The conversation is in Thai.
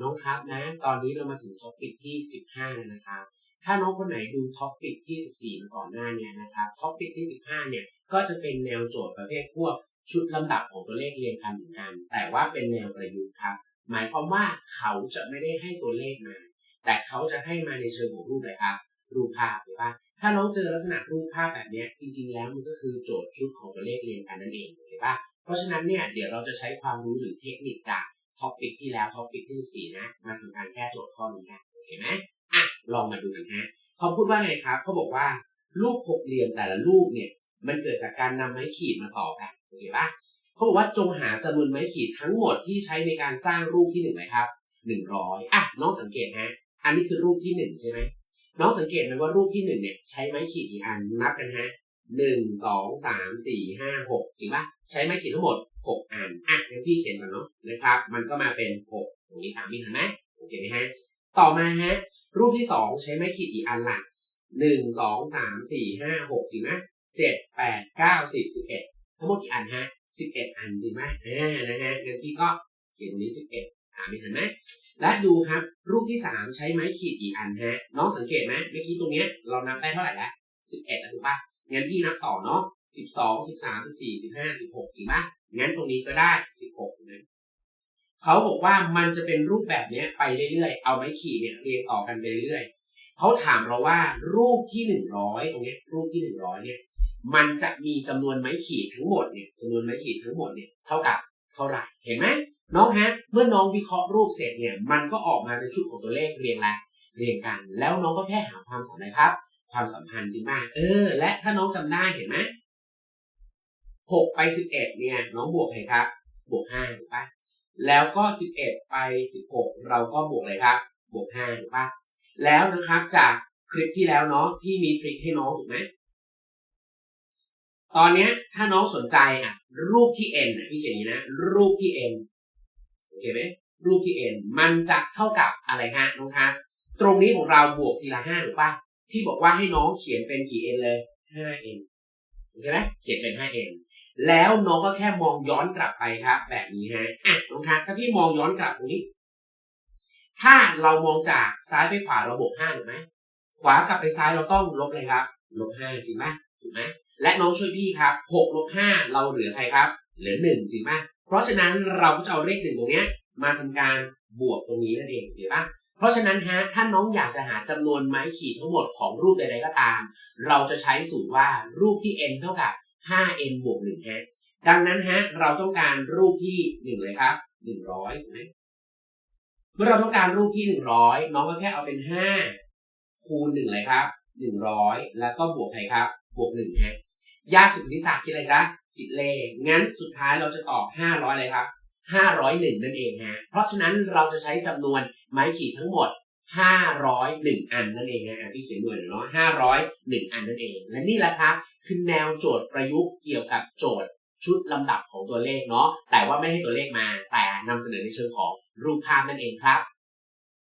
น้องครับนะตอนนี้เรามาถึงท็อปิกที่ 15แล้วนะครับถ้าน้องคนไหนดูท็อปิกที่ 14มาก่อนหน้าเนี่ยนะครับท็อปิกที่ 15เนี่ยก็จะเป็นแนวโจทย์ประเภทพวกชุดลำดับของตัวเลขเรียงกันเหมือนกัน แต่ว่าเป็นแนวประยุกต์ครับ หมายความว่าเขาจะไม่ได้ให้ตัวเลขมา แต่เขาจะให้มาในเชิงของรูปเลยครับรูปภาพหรือว่าถ้าน้องเจอลักษณะรูปภาพแบบนี้จริง ๆ แล้วมันก็คือโจทย์ชุดของตัวเลขเรียงกันนั่นเองเห็นปะเพราะฉะนั้นเนี่ยเดี๋ยวเราจะใช้ความรู้หรือเทคนิคจาก ท็อปิกที่แล้วท็อปิกที่ 14 นะ มาทำการแก้โจทย์ข้อนี้กันโอเคไหมอะลองมาดูกันฮะเขาพูดว่าไงครับเขาบอกว่ารูปหกเหลี่ยมแต่ละรูปเนี่ย มันเกิดจากการนำไม้ขีดมาต่อกันโอเคปะเขาบอกว่าจงหาจำนวนไม้ขีดทั้งหมดที่ใช้ในการสร้างรูปที่หนึ่งเลยครับหนึ่งร้อยอะน้องสังเกตฮะอันนี้คือรูปที่หนึ่งใช่ไหมน้องสังเกตไหมว่ารูปที่หนึ่งเนี่ยใช้ไม้ขีดกี่อันนับกันฮะ หนึ่งสองสามสี่ห้าหกจริงปะใช้ไม้ขีดทั้งหมดหกอันอะเดี๋ยวพี่เขียนก่อนเนาะนะครับ มันก็มาเป็นหกตรงนี้ตามนี้เห็นไหมโอเคไหมฮะต่อมาฮะรูปที่สองใช้ไม้ขีดกี่อันละหนึ่งสองสามสี่ห้าหกจริงไหมเจ็ดแปดเก้าสิบสิบเอ็ดทั้งหมดกี่อันฮะสิบเอ็ดอันจริงไหมอ่านะฮะงั้นพี่ก็เขียนตรงนี้สิบเอ็ดอ่าไม่เห็นไหมและดูครับรูปที่สามใช้ไม้ขีดกี่อันฮะน้องสังเกตไหมเมื่อกี้ตรงเนี้ยเรานับได้เท่าไหร่ล้วสิบเอ็ดถูกปะ งั้นพี่นับต่อเนาะสิบสองสิบสามสิบสี่สิบห้าสิบหกจริงปะงั้นตรงนี้ก็ได้สิบหกนะเขาบอกว่ามันจะเป็นรูปแบบเนี้ยไปเรื่อยๆ เอาไม้ขีดเนี่ยเรียงต่อกันไปเรื่อยๆเขาถามเราว่ารูปที่หนึ่งร้อยตรงเนี้ยรูปที่หนึ่งร้อยเนี่ยมันจะมีจำนวนไม้ขีดทั้งหมดเนี่ยจำนวนไม้ขีดทั้งหมดเนี่ยเท่ากับเท่าไหร่เห็นไหมน้องฮะเมื่อน้องวิเคราะห์รูปเสร็จเนี่ยมันก็ออกมาเป็นชุดของตัวเลขเรียงละเรียงกัน แล้วน้องก็แค่หาความสัมพันธ์ครับ ความสัมพันธ์จริงมากเออ และถ้าน้องจำได้เห็นไหมหกไปสิบเอ็ดเนี่ย น้องบวกใครครับ บวกห้าถูกปะแล้วก็สิบเอ็ดไปสิบหกเราก็บวกอะไรครับ บวกห้าถูกปะแล้วนะครับจากคลิปที่แล้วเนาะพี่มีทริคให้น้องถูกไหมตอนเนี้ยถ้าน้องสนใจอะ รูปที่ n อะพี่เขียนอย่างนี้นะ รูปที่ n โอเคไหมรูปที่ n มันจะเท่ากับอะไรฮะน้องครับตรงนี้ของเราบวกทีละห้าถูกปะ พี่บอกว่าให้น้องเขียนเป็นกี่ n เลย 5n โอเคไหมเขียนเป็น 5n แล้วน้องก็แค่มองย้อนกลับไปครับแบบนี้ฮะอะน้องครับถ้าพี่มองย้อนกลับตรงนี้ ถ้าเรามองจากซ้ายไปขวาเราบวก5ถูกไหมขวากลับไปซ้ายเราต้องลบเลยครับลบ5จริงไหมถูกไหมและน้องช่วยพี่ครับ6ลบ5เราเหลือใครครับ เหลือ1จริงไหมเพราะฉะนั้นเราก็จะเอาเลขหนึ่งตรงเนี้ยมาทำการบวกตรงนี้นั่นเองเห็นปะ เพราะฉะนั้นฮะถ้าน้องอยากจะหาจำนวนไม้ขีดทั้งหมดของรูปใดๆก็ตาม เราจะใช้สูตรว่ารูปที่ n เท่ากับ 5n บวก1ฮะดังนั้นฮะเราต้องการรูปที่ 1 เลยครับ 100ถูกไหมเมื่อเราต้องการรูปที่ 100 น้องก็แค่เอาเป็น 5 คูณ1เลยครับ 100 แล้วก็บวกใครครับ บวก1ฮะยากสุดคณิตศาสตร์คิดอะไรจ๊ะคิดเลขงั้นสุดท้ายเราจะตอบ 500 เลยครับ 501 นั่นเองฮะ เพราะฉะนั้นเราจะใช้จำนวนไม้ขีดทั้งหมด 501 อันนั่นเองฮะพี่เขียนหน่วยเนาะ501 อันนั่นเอง และนี่แหละครับคือแนวโจทย์ประยุกต์เกี่ยวกับโจทย์ชุดลำดับของตัวเลขเนาะ แต่ว่าไม่ให้ตัวเลขมา แต่นำเสนอในเชิงของรูปภาพนั่นเองครับ